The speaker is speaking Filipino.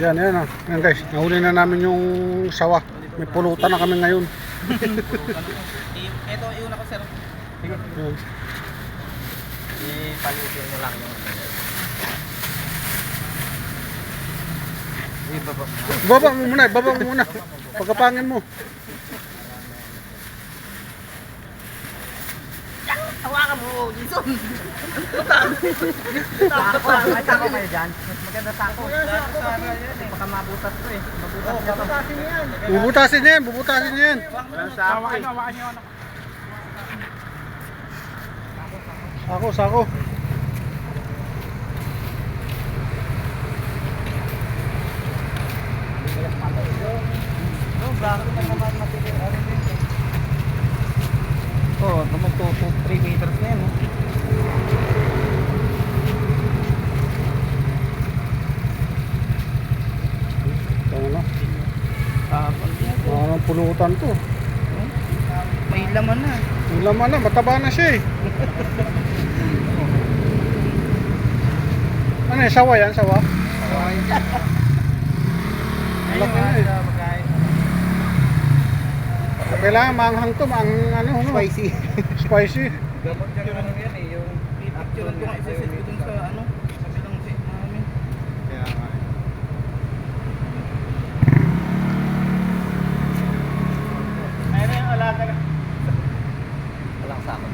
Yan, yan ah. Yan guys, nahuli na namin yung sawa. May pulutan na kami ngayon. Ito, iuna ko sir. Yan. Ipalitin mo lang yung ano. Baba mo muna, baba mo muna. Pagkapangin mo. Hawakan mo, Jason. Tako, may tako kayo dyan. Mas maganda tako. Baka mabutas to eh. Mabutas niya to. Bubutasin niya yan, bubutasin niya yan. Hawakan Sako, sako. Oo, tumog to 3 meters na yan. oh. Yan. Ano pulutan to? May laman na. Yung laman na, mataba na siya eh. Ano eh, sawa yan, sawa? Laki na eh. Kailangan maanghang to, maang ano. Spicy. Spicy. Gamot yung ano yan eh, yung picture ko nga isa ko dun sa ano, sa bilang set namin. Kaya nga. Eh. Meron yung alaga na. Walang sako